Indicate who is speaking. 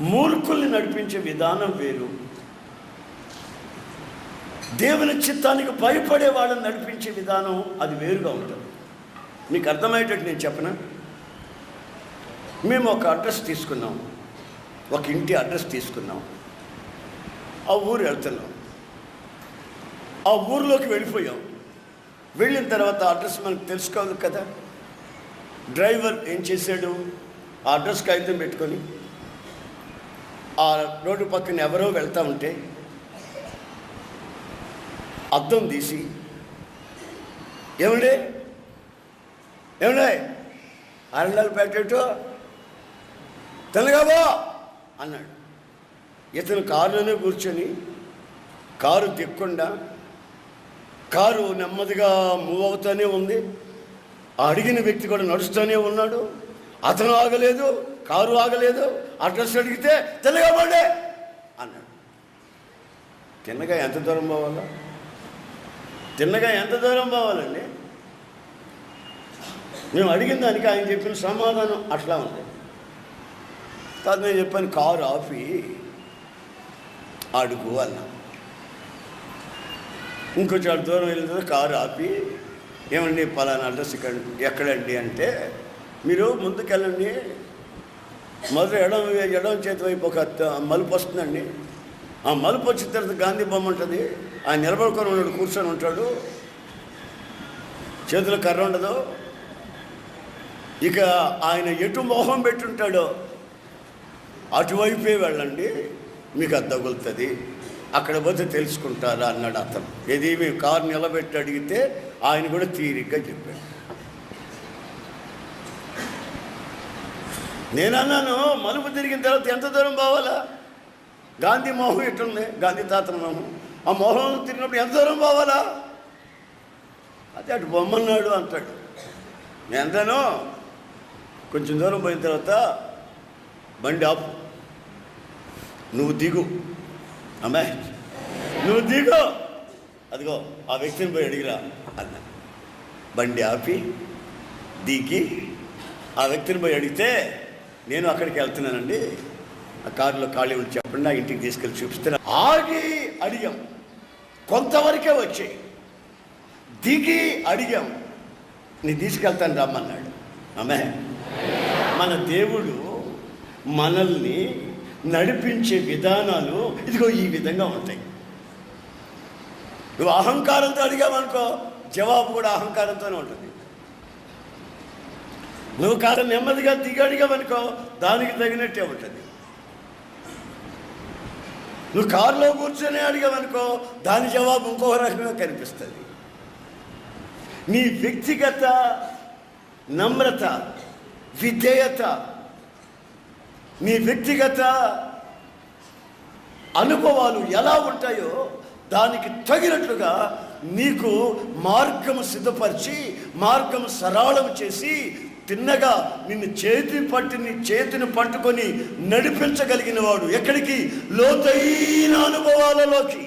Speaker 1: మూర్ఖుల్ని నడిపించే విధానం వేరు. దేవుని చిత్తానికి భయపడే వాళ్ళని నడిపించే విధానం అది వేరుగా ఉంటుంది. మీకు అర్థమయ్యేటట్టు నేను చెప్పనా? మేము ఒక అడ్రస్ తీసుకున్నాం. ఒక ఇంటి అడ్రస్ తీసుకున్నాం. ఆ ఊరు వెళ్తున్నాం. ఆ ఊరిలోకి వెళ్ళిపోయాం. వెళ్ళిన తర్వాత అడ్రస్ మనకు తెలుసుకోవాలి కదా డ్రైవర్ ఏం చేశాడు? ఆ అడ్రస్ కాగితం పెట్టుకొని ఆ రోడ్డు పక్కన ఎవరో వెళ్తా ఉంటే అద్దం తీసి ఏమండి? ఏమండే? అరణాలు పెట్టేట్టు? తెలుగాబో అన్నాడు. ఇతను కారులోనే కూర్చొని కారు దిక్కుండా కారు నెమ్మదిగా మూవ్ అవుతూనే ఉంది. ఆ అడిగిన వ్యక్తి కూడా నడుస్తూనే ఉన్నాడు. అతను ఆగలేదు. కారు ఆగలేదు అడ్రస్ అడిగితే తెల్లగాబోండే అన్నాడు. తిన్నగా ఎంత దూరం పోవాలా? తిన్నగా ఎంత దూరం పోవాలండి? మేము అడిగిన దానికి ఆయన చెప్పిన సమాధానం అట్లా ఉంది. తర్వాత నేను చెప్పాను కారు ఆపి అడుగు అన్నా. ఇంకొంచెం దూరం వెళ్ళిన తర్వాత కారు ఆపి ఏమండి పలానా అడ్రస్ ఇక్కడ ఎక్కడండి? అంటే మీరు ముందుకెళ్ళండి మొదట ఎడవ ఎడవ చేతి వైపు ఒక మలుపు వస్తుందండి. ఆ మలుపు వచ్చిన తర్వాత గాంధీ బొమ్మ ఉంటుంది. ఆయన నిలబడుకొని ఉన్నాడు కూర్చొని ఉంటాడు. చేతిలో కర్ర ఉండదు. ఇక ఆయన ఎటు మొహం పెట్టుంటాడో అటువైపే వెళ్ళండి. మీకు అది తగులుతుంది. అక్కడ పోతే తెలుసుకుంటారా అన్నాడు అతను. ఏది మేము కారు నిలబెట్టి అడిగితే ఆయన కూడా తీరిగ్గా చెప్పాడు. నేను అన్నాను మలుపు తిరిగిన తర్వాత ఎంత దూరం పోవాలా? గాంధీ మోహం ఎట్టుంది గాంధీ తాత మోహం. ఆ మోహం తిరిగినప్పుడు ఎంత దూరం పోవాలా? అదే అటు బొమ్మన్నాడు అంటాడు. నేను అంటాను కొంచెం దూరం పోయిన తర్వాత బండి ఆపు. నువ్వు దిగు. అమ్మాయి నువ్వు దిగు. అదిగో ఆ వ్యక్తిని పోయి అడిగిరా అన్న. బండి ఆపి దిగి ఆ వ్యక్తిని పోయి అడిగితే నేను అక్కడికి వెళ్తున్నానండి. ఆ కారులో ఖాళీ ఉండి చెప్పండి ఇంటికి తీసుకెళ్ళి చూపిస్తాను ఆగి అడిగాం. కొంతవరకే వచ్చాయి. దిగి అడిగాం. నీ తీసుకెళ్తాను రమ్మన్నాడు ఆమె మన దేవుడు మనల్ని నడిపించే విధానాలు ఇదిగో ఈ విధంగా ఉంటాయి. నువ్వు అహంకారంతో అడిగావనుకో జవాబు కూడా అహంకారంతోనే ఉంటుంది. నువ్వు కాస్త నెమ్మదిగా దిగడిగావనుకో దానికి తగినట్టే ఉంటుంది. నువ్వు కారులో కూర్చొని అడిగావనుకో దాని జవాబు ఇంకో రకంగా కనిపిస్తుంది. నీ వ్యక్తిగత నమ్రత విధేయత నీ వ్యక్తిగత అనుభవాలు ఎలా ఉంటాయో దానికి తగినట్లుగా నీకు మార్గము సిద్ధపరిచి మార్గము సరళం చేసి తిన్నగా నిన్ను చేతి పట్టి నీ చేతిని పట్టుకొని నడిపించగలిగిన వాడు ఎక్కడికి? లోతైన అనుభవాలలోకి.